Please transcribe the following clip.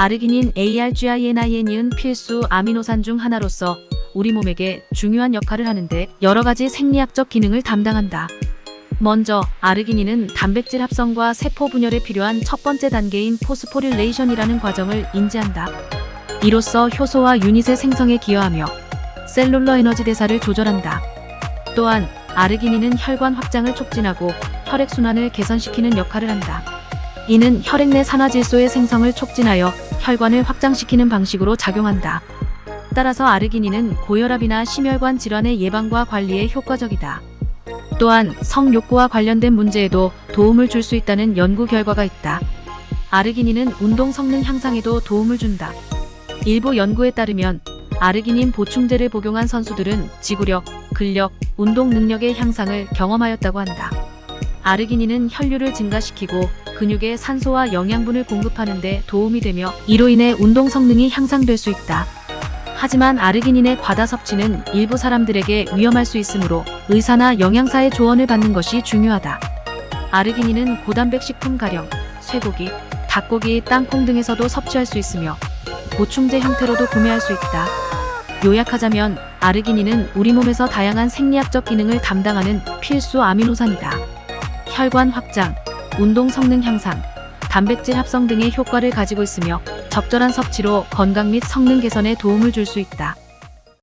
아르기닌 ARGININ은 필수 아미노산 중 하나로서 우리 몸에게 중요한 역할을 하는데 여러 가지 생리학적 기능을 담당한다. 먼저 아르기닌은 단백질 합성과 세포 분열에 필요한 첫 번째 단계인 포스포릴레이션이라는 과정을 인지한다. 이로써 효소와 유닛의 생성에 기여하며 셀룰러 에너지 대사를 조절한다. 또한 아르기닌은 혈관 확장을 촉진하고 혈액순환을 개선시키는 역할을 한다. 이는 혈액 내 산화질소의 생성을 촉진하여 혈관을 확장시키는 방식으로 작용한다. 따라서 아르기닌은 고혈압이나 심혈관 질환의 예방과 관리에 효과적이다. 또한 성욕구와 관련된 문제에도 도움을 줄 수 있다는 연구 결과가 있다. 아르기닌은 운동 성능 향상에도 도움을 준다. 일부 연구에 따르면 아르기닌 보충제를 복용한 선수들은 지구력, 근력, 운동 능력의 향상을 경험하였다고 한다. 아르기닌은 혈류를 증가시키고 근육에 산소와 영양분을 공급하는 데 도움이 되며 이로 인해 운동 성능이 향상될 수 있다. 하지만 아르기닌의 과다 섭취는 일부 사람들에게 위험할 수 있으므로 의사나 영양사의 조언을 받는 것이 중요하다. 아르기닌은 고단백 식품 가령 쇠고기, 닭고기, 땅콩 등에서도 섭취할 수 있으며 보충제 형태로도 구매할 수 있다. 요약하자면 아르기닌은 우리 몸에서 다양한 생리학적 기능을 담당하는 필수 아미노산이다. 혈관 확장, 운동 성능 향상, 단백질 합성 등의 효과를 가지고 있으며 적절한 섭취로 건강 및 성능 개선에 도움을 줄 수 있다.